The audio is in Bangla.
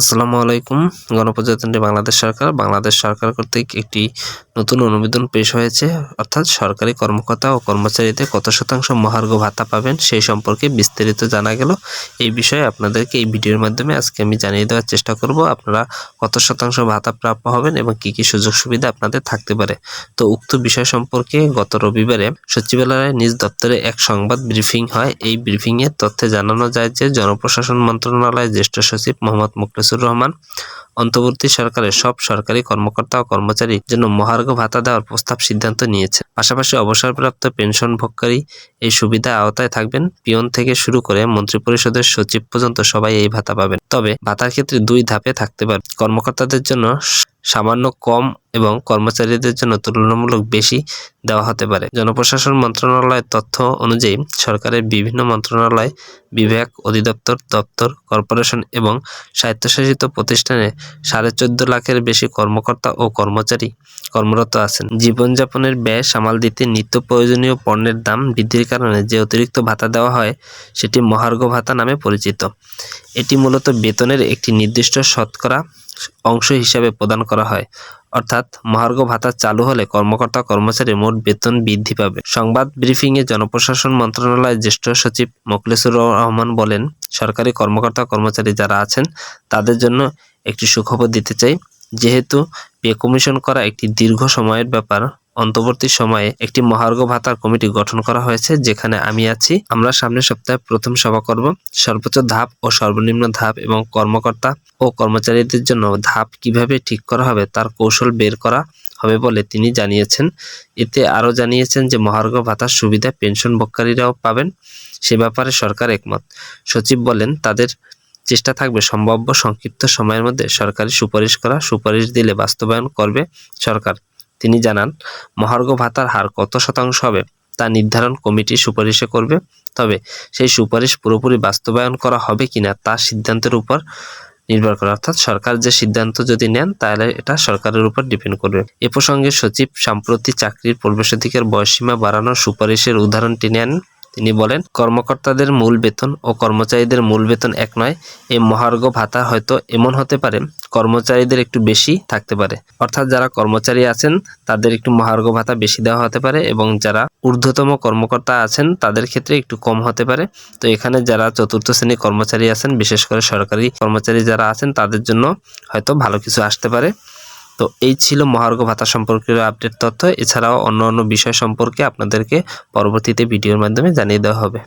আসসালামু আলাইকুম। গণপ্রজাতন্ত্রী বাংলাদেশ সরকার বাংলাদেশ সরকার কর্তৃক একটি নতুন অনুমোদন পেশ হয়েছে। অর্থাৎ সরকারি কর্মকর্তা ও কর্মচারীদের কত শতাংশ মহার্ঘ ভাতা পাবেন সেই সম্পর্কে বিস্তারিত জানা গেল। এই বিষয়ে আপনাদেরকে এই ভিডিওর মাধ্যমে আজকে আমি জানিয়ে দেওয়ার চেষ্টা করব, আপনারা কত শতাংশ ভাতা প্রাপ্য হবেন এবং কি কি সুযোগ সুবিধা আপনাদের থাকতে পারে। তো উক্ত বিষয় সম্পর্কে গত রবিবারে সচিবালয়ে নিজ দপ্তরে এক সংবাদ ব্রিফিং হয়। এই ব্রিফিংয়ের তথ্যে জানানো যায় যে জনপ্রশাসন মন্ত্রণালয়ের জ্যেষ্ঠ সচিব মোহাম্মদ মুখলেসুর রহমান, অন্তর্বর্তী সরকারের সব সরকারি কর্মকর্তা ও কর্মচারীর জন্য মহার্ঘ ভাতা দেওয়ার প্রস্তাব সিদ্ধান্ত নিয়েছে। পাশাপাশি অবসরপ্রাপ্ত পেনশন ভোগকারী এই সুবিধা আওতায় থাকবেন। পিয়ন থেকে শুরু করে মন্ত্রিপরিষদের সচিব পর্যন্ত সবাই এই ভাতা পাবেন। তবে ভাতার ক্ষেত্রে দুই ধাপে থাকতে পারে। কর্মকর্তাদের জন্য সামান্য কম এবং কর্মচারীদের জন্য তুলনামূলক বেশি দেওয়া হতে পারে। জনপ্রশাসন মন্ত্রণালয়ের তথ্য অনুযায়ী সরকারের বিভিন্ন মন্ত্রণালয়, বিভাগ, অধিদপ্তর, দপ্তর, কর্পোরেশন এবং স্বায়ত্তশাসিত প্রতিষ্ঠানে সাড়ে চোদ্দ লাখের বেশি কর্মকর্তা ও কর্মচারী কর্মরত আছেন। জীবনযাপনের ব্যয় সামাল দিতে নিত্য প্রয়োজনীয় পণ্যের দাম বৃদ্ধির কারণে যে অতিরিক্ত ভাতা দেওয়া হয়, সেটি মহার্ঘ ভাতা নামে পরিচিত। এটি মূলত বেতনের একটি নির্দিষ্ট শতকরা অংশ হিসাবে প্রদান করা হয়। অর্থাৎ, মহার্ঘ ভাতা চালু হলে কর্মকর্তা কর্মচারী মোট বেতন বৃদ্ধি পাবে। সংবাদ ব্রিফিংয়ে জনপ্রশাসন মন্ত্রণালয়ের জ্যেষ্ঠ সচিব মোখলেসুর রহমান বলেন, সরকারি কর্মকর্তা কর্মচারী যারা আছেন, তাদের জন্য একটি সুখবর দিতে চাই। যেহেতু, পে কমিশন করা একটি দীর্ঘ সময়ের ব্যাপার। অন্তর্বর্তী সময়ে একটি মহার্ঘ ভাতার কমিটি গঠন করা হয়েছে, যেখানে আমি আছি। আমরা সামনের সপ্তাহে প্রথম সভা করব। সর্বোচ্চ ধাপ ও সর্বনিম্ন ধাপ এবং কর্মকর্তা ও কর্মচারীদের জন্য ধাপ কীভাবে ঠিক করা হবে তার কৌশল বের করা হবে বলে তিনি জানিয়েছেন। এতে আরও জানিয়েছেন যে মহার্ঘ ভাতার সুবিধা পেনশন পেনশনভোগকারীরাও পাবেন। সে ব্যাপারে সরকার একমত। সচিব বলেন, তাদের চেষ্টা থাকবে সম্ভাব্য সংক্ষিপ্ত সময়ের মধ্যে সরকারি সুপারিশ করা, সুপারিশ দিলে বাস্তবায়ন করবে সরকার। তিনি জানান, মহার্ঘ ভাতার হার কত শতাংশ হবে তা নির্ধারণ কমিটি সুপারিশে করবে। তবে সেই সুপারিশ পুরোপুরি বাস্তবায়ন করা হবে কিনা তা সিদ্ধান্তের উপর নির্ভর করে। অর্থাৎ সরকার যে সিদ্ধান্ত যদি নেন, তাহলে এটা সরকারের উপর ডিপেন্ড করবে। এ প্রসঙ্গে সচিব সাম্প্রতিক চাকরির প্রবেশাধিকার বয়সীমা বাড়ানোর সুপারিশের উদাহরণ টেনে তিনি বলেন, কর্মকর্তাদের মূল বেতন ও কর্মচারীদের মূল বেতন এক নয়। এই মহার্ঘ ভাতা হয়তো এমন হতে পারে, কর্মচারীদের একটু বেশি থাকতে পারে। অর্থাৎ যারা কর্মচারী আছেন, তাদের একটু মহার্ঘ ভাতা বেশি দেওয়া হতে পারে এবং যারা ঊর্ধ্বতম কর্মকর্তা আছেন, তাদের ক্ষেত্রে একটু কম হতে পারে। তো এখানে যারা চতুর্থ শ্রেণির কর্মচারী আছেন, বিশেষ করে সরকারি কর্মচারী যারা আছেন, তাদের জন্য হয়তো ভালো কিছু আসতে পারে। তো এই ছিল মহার্ঘ ভাতা সম্পর্কিত আপডেট তথ্য। এছাড়াও অন্য অন্য বিষয় সম্পর্কে আপনাদেরকে পরবর্তীতে ভিডিওর মাধ্যমে জানিয়ে দেওয়া হবে।